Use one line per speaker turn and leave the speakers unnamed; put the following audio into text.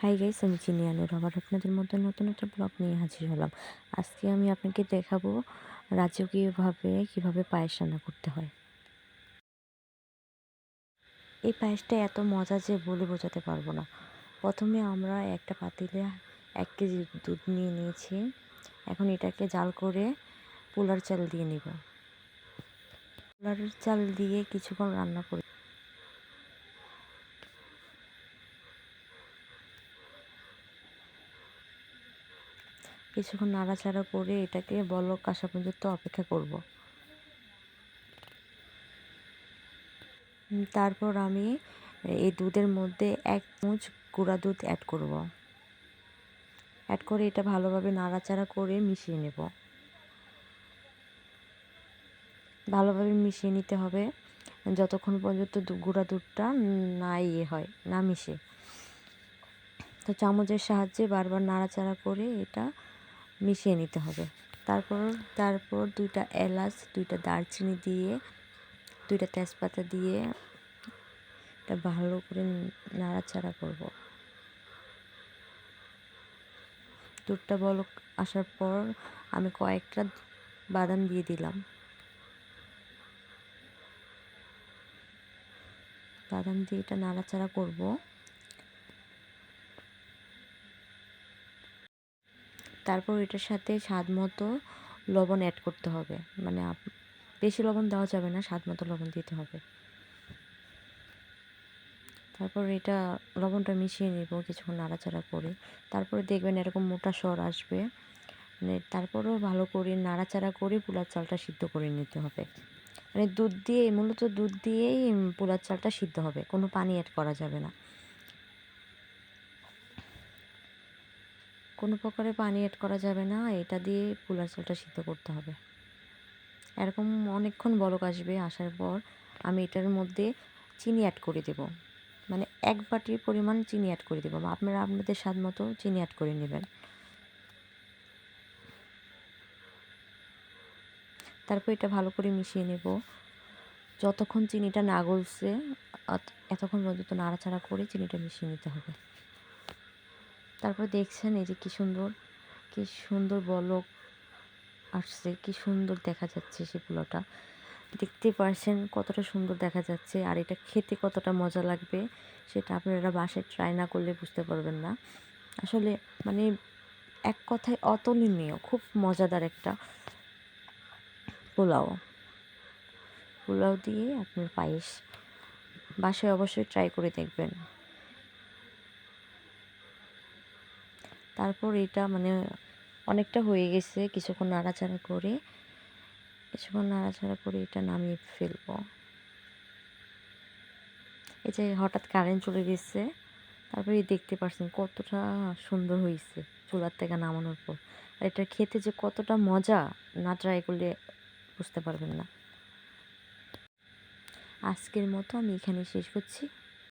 Hi guys আমি চিনিয়ানুর আবার আপনাদের মধ্যে নতুন একটা ব্লগ নিয়ে হাজির হলাম। আজকে আমি আপনাকে দেখাবো রাজকীয়ভাবে কীভাবে পায়েস রান্না করতে হয়। এই পায়েসটা এত মজা যে বলে বোঝাতে পারব না। প্রথমে আমরা একটা পাতিলে এক কেজি দুধ নিয়ে নিয়েছি। এখন এটাকে জাল করে পোলার চাল দিয়ে নিব। পোলার চাল দিয়ে কিছুক্ষণ রান্না করে কিছুক্ষণ নাড়াচাড়া করে এটাকে বলক আসা পর্যন্ত অপেক্ষা করব। তারপর আমি এই দুধের মধ্যে এক চামচ গুঁড়া দুধ অ্যাড করব। অ্যাড করে এটা ভালোভাবে নাড়াচাড়া করে মিশিয়ে নেব। ভালোভাবে মিশিয়ে নিতে হবে। যতক্ষণ পর্যন্ত গুঁড়া দুধটা না ইয়ে হয়, না মিশে। তো চামচের সাহায্যে বারবার নাড়াচাড়া করে এটা মিশিয়ে নিতে হবে। তারপর তারপর দুইটা এলাচ, দুইটা দারচিনি দিয়ে, দুইটা তেজপাতা দিয়ে এটা ভালো করে নাড়াচাড়া করব। দুধটা বলক আসার পর আমি কয়েকটা বাদাম দিয়ে দিলাম। বাদাম দিয়ে এটা নাড়াচাড়া করব। তারপর এটার সাথে স্বাদ মতো লবণ অ্যাড করতে হবে। মানে বেশি লবণ দেওয়া যাবে না, স্বাদ মতো লবণ দিতে হবে। তারপর এটা লবণটা মিশিয়ে নেব, কিছুক্ষণ নাড়াচাড়া করে। তারপরে দেখবেন এরকম মোটা স্বর আসবে। মানে তারপরেও ভালো করে নাড়াচাড়া করে পোলার চালটা সিদ্ধ করে নিতে হবে। মানে দুধ দিয়ে, মূলত দুধ দিয়েই পোলার চালটা সিদ্ধ হবে, কোনো পানি অ্যাড করা যাবে না। কোনো প্রকারে পানি অ্যাড করা যাবে না, এটা দিয়ে পোলার চালটা সিদ্ধ করতে হবে। এরকম অনেকক্ষণ বলক আসবে, আসার পর আমি এটার মধ্যে চিনি অ্যাড করে দেব। মানে এক বাটির পরিমাণ চিনি অ্যাড করে দেবো আপনারা আপনাদের স্বাদ মতো চিনি অ্যাড করে নেবেন। তারপর এটা ভালো করে মিশিয়ে নেব। যতক্ষণ চিনিটা না গলছে এতক্ষণ পর্যন্ত নাড়াচাড়া করে চিনিটা মিশিয়ে নিতে হবে। তারপর দেখছেন এই যে কী সুন্দর কী সুন্দর বলক আসছে, কি সুন্দর দেখা যাচ্ছে সে পোলাওটা দেখতে পারছেন কতটা সুন্দর দেখা যাচ্ছে আর এটা খেতে কতটা মজা লাগবে সেটা আপনারা বাসায় ট্রাই না করলে বুঝতে পারবেন না। আসলে মানে এক কথায় অতুলনীয়, খুব মজাদার একটা পোলাও। পোলাও দিয়ে আপনার পায়েস বাসায় অবশ্যই ট্রাই করে দেখবেন। তারপর এটা মানে অনেকটা হয়ে গেছে কিছুক্ষণ নাড়াচাড়া করে। কিছুক্ষণ নাড়াচাড়া করে এটা নামিয়ে ফেলব। এই যে হঠাৎ কারেন্ট চলে গেছে তারপরে দেখতে পাচ্ছেন কতটা সুন্দর হয়েছে চুলার থেকে নামানোর পর। আর এটা খেতে যে কতটা মজা না ট্রাই করলে বুঝতে পারবেন না। আজকের মতো আমি এখানে শেষ করছি।